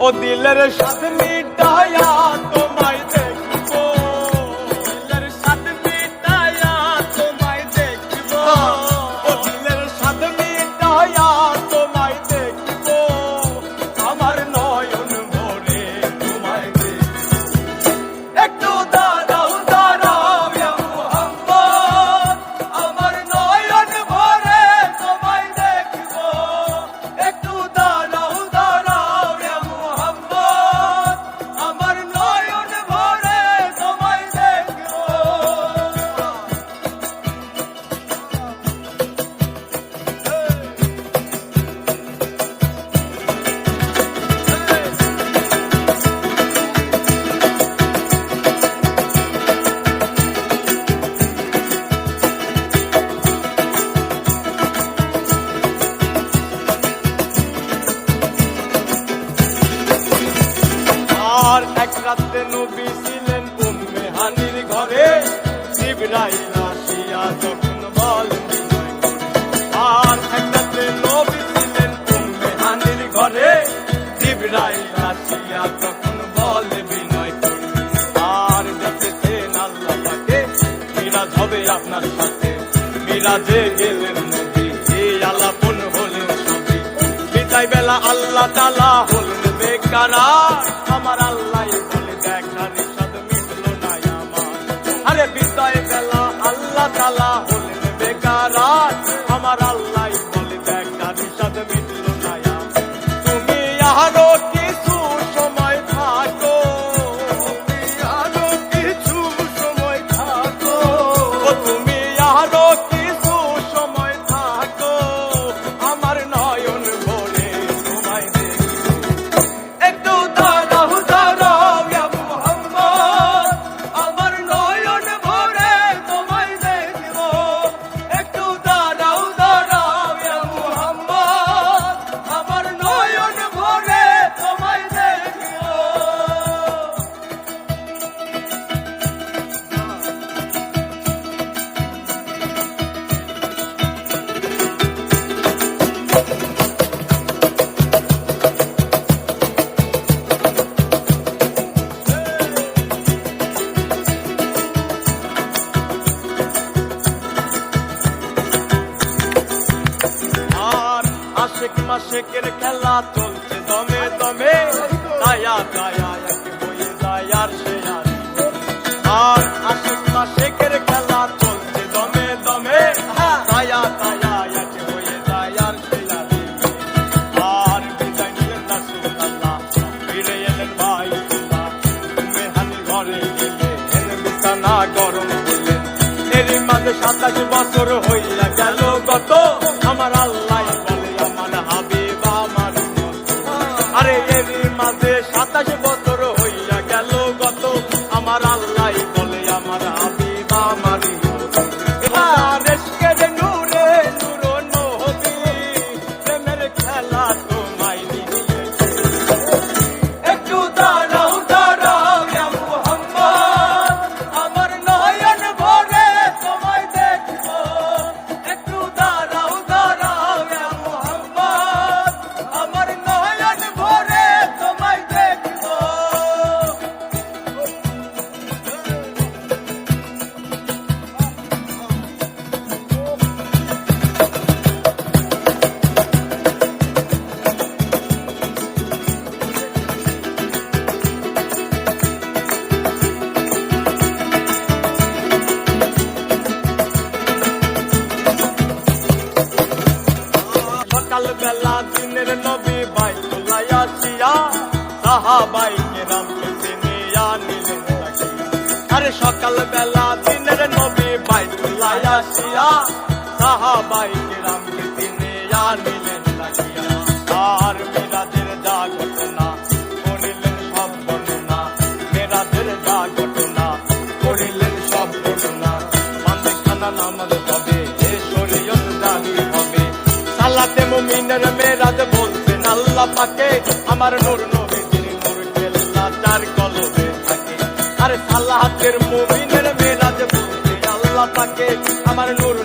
ও দিলের সাথে মিটায়া তোমায় দেখব আর এক রাতে নবী ছিলেন উম্মে হানির ঘরে। জিবরাইল আসিয়া যখন বলেন করে। আর এক রাতে নবী ছিলেন উম্মে হানির ঘরে। জিবরাইল আসিয়া যখন বলে বিনয় করবে আর দেখেছেন আল্লাহ তাকে, মিরাজ হবে আপনার সাথে। মিরাজে গেলেন নবী এই আলাপন হলেন সবই। বিদায় বেলা আল্লাহ তালা হলেন বেকারা। আমার আল্লাহ আশেক মাসেকের খেলা চলছে দমে দমে। দায়া দায়া এক দায়ার সে আর। আশেক মাসেকের খেলা চলছে দমে দমে। দায়া দায়া সাতাশ বছর হইয়া মাঝে সাতাশ সবাইকে রামকে চিনি আনিলেন আরে সকাল দিনের নবী বাইতুল্লাহ আসিয়া সাহাবাইকে রামকে চিনি আনিলেন আর মিরাজের যা ঘটনা করিলেন সব ঘটনা মিরাজের যা ঘটনা করিলেন সব ঘটনা মানবে খানা নামাজ হবে যে শরীয়ত দাবি হবে। সালাতে মুমিনের মেরাজ বলছেন, আল্লাহ পাকে আমার নূর নূর সালাহাতের মুমিনের মেরাজ আল্লাহ তাকে আমার নূর